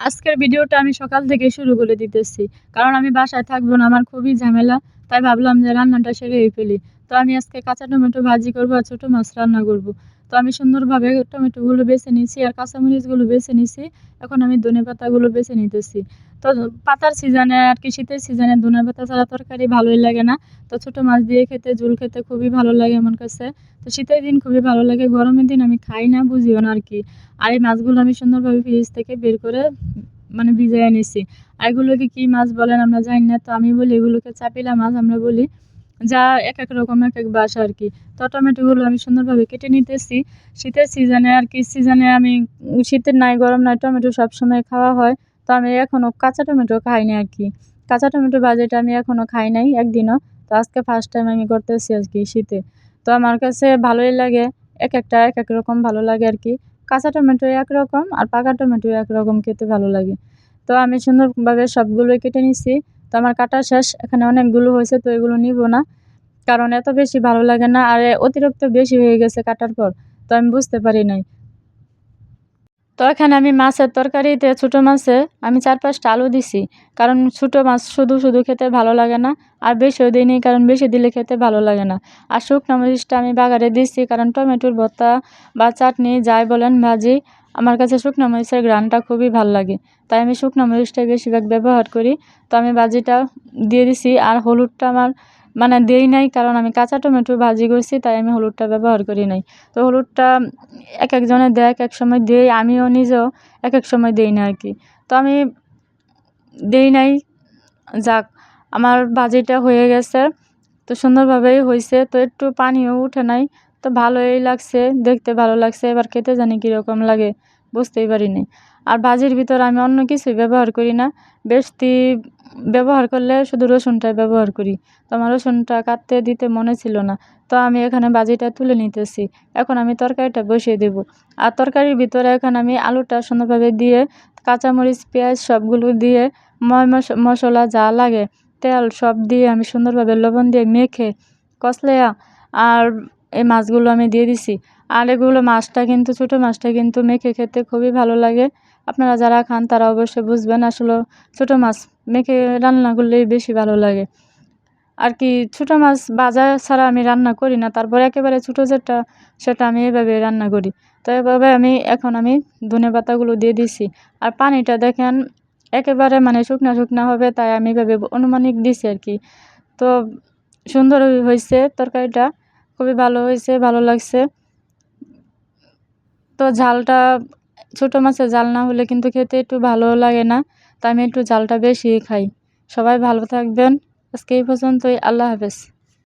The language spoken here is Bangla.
আজকের ভিডিওটা আমি সকাল থেকে শুরু করে দিতেছি। কারণ আমি বাসায় থাকব না, আমার খুবই ঝামেলা। তাই ভাবলাম যে রান্নাটা সেরেই ফেলি। তো আমি আজকে কাঁচা টমেটো ভাজি করব আর ছোটো মাছ রান্না করব। তো আমি সুন্দরভাবে টমেটোগুলো বেছে নিয়েছি আর কাঁচামরিচগুলো বেছে নিয়েছি। এখন আমি ধনে পাতাগুলো বেছে নিতেছি। তো পাতার সিজনে আর কি শীতের সিজনে ধনে পাতা ছাড়া তরকারি ভালোই লাগে না। তো ছোটো মাছ দিয়ে খেতে, ঝোল খেতে খুবই ভালো লাগে আমার কাছে। তো শীতের দিন খুবই ভালো লাগে, গরমের দিন আমি খাই না, বুঝিও না আর কি। আর এই মাছগুলো আমি সুন্দরভাবে ফ্রিজ থেকে বের করে মানে ভিজাইয়া নিছি এগুলোকে কী মাছ বলেন আমরা জানি না, তো আমি বলি এগুলোকে চাপিলা মাছ আমরা বলি। যা এক এক রকম, এক এক বাসা আর কি। তো টমেটোগুলো আমি সুন্দরভাবে কেটে নিতেছি। শীতের সিজনে আর কি, সিজনে আমি, শীতের নাই, গরম নাই, টমেটো সবসময় খাওয়া হয়। তো আমি এখনও কাঁচা টমেটো খাই না আর কি। কাঁচা টমেটো বাজেটা আমি এখনও খাই নাই একদিনও। তো আজকে ফার্স্ট টাইম আমি করতেছি আর কি শীতে। তো আমার কাছে ভালোই লাগে, এক একটা, এক এক রকম ভালো লাগে আর কি। কাঁচা টমেটো একরকম আর পাকা টমেটো একরকম খেতে ভালো লাগে। তো আমি সুন্দরভাবে সবগুলোই কেটে নিচ্ছি তো আমার কাটা শেষ, এখানে অনেকগুলো হয়েছে, তো এগুলো নিব না। কারণ এত বেশি ভালো লাগে না, আর অতিরিক্ত বেশি হয়ে গেছে কাটার পর। তো আমি বুঝতে পারি নাই। তো এখানে আমি মাছের তরকারিতে ছোটো মাছে আমি চার পাঁচটা আলু দিছি। কারণ ছোটো মাছ শুধু শুধু খেতে ভালো লাগে না, আর বেশিও দিইনি কারণ বেশি দিলে খেতে ভালো লাগে না। আর শুকনো মরিচটা আমি বাগারে দিছি কারণ টমেটোর ভর্তা বা চাটনি যাই বলেন ভাজি, আমার কাছে শুকনো মরিচের গ্রানটা খুবই ভালো লাগে। তাই আমি শুকনো মরিচটাই বেশিরভাগ ব্যবহার করি। তো আমি ভাজিটা দিয়ে দিছি আর হলুদটা আমার মানে দেই নাই, কারণ আমি কাঁচা টমেটো ভাজি করছি, তাই আমি হলুদটা ব্যবহার করি নাই। তো হলুদটা এক একজনে দেয়, এক এক সময় দেই, আমিও নিজেও এক এক সময় দেই না আর কি তো আমি দেই নাই, যাক, আমার ভাজিটা হয়ে গেছে, তো সুন্দরভাবেই হয়েছে তো একটু পানিও উঠে নাই, তো ভালোই লাগছে, দেখতে ভালো লাগছে, এবার খেতে জানি কীরকম লাগে, বুঝতেই পারিনি। আর ভাজির ভিতর আমি অন্য কিছুই ব্যবহার করি না, বেশি ব্যবহার করলে শুধু রসুনটাই ব্যবহার করি। তো আমার রসুনটা কাটতে দিতে মনে ছিল না। তো আমি এখানে বাজিটা তুলে নিতেছি। এখন আমি তরকারিটা বসিয়ে দেব। আর তরকারির ভিতরে এখন আমি আলুটা সুন্দরভাবে দিয়ে, কাঁচামরিচ, পেঁয়াজ সবগুলো দিয়ে মশলা যা লাগে, তেল সব দিয়ে আমি সুন্দরভাবে লবণ দিয়ে মেখে কষলেয়া আর এই মাছগুলো আমি দিয়ে দিছি। আর এগুলো মাছটা কিন্তু, ছোটো মাছটা কিন্তু মেখে খেতে খুবই ভালো লাগে। আপনারা যারা খান তারা অবশ্যই বুঝবেন আসলে ছোটো মাছ মেখে রান্না করলেই বেশি ভালো লাগে। আর কি ছোটো মাছ বাজা ছাড়া আমি রান্না করি না, তারপরে একেবারে ছোটো যেটা সেটা আমি এভাবে রান্না করি। তো এভাবে আমি, এখন আমি ধনে পাতাগুলো দিয়ে দিছি। আর পানিটা দেখেন একেবারে মানে শুকনা শুকনা হবে তাই আমি এভাবে অনুমানিক দিছি আর কি। তো সুন্দর হয়েছে তরকারিটা, খুবই ভালো হয়েছে ভালো লাগছে। তো ঝালটা ছোটো মাছের ঝাল না হলে কিন্তু খেতে একটু ভালো লাগে না তাই আমি একটু ঝালটা বেশি খাই। সবাই ভালো থাকবেন, আজকে এই পর্যন্তই, আল্লাহ হাফেজ।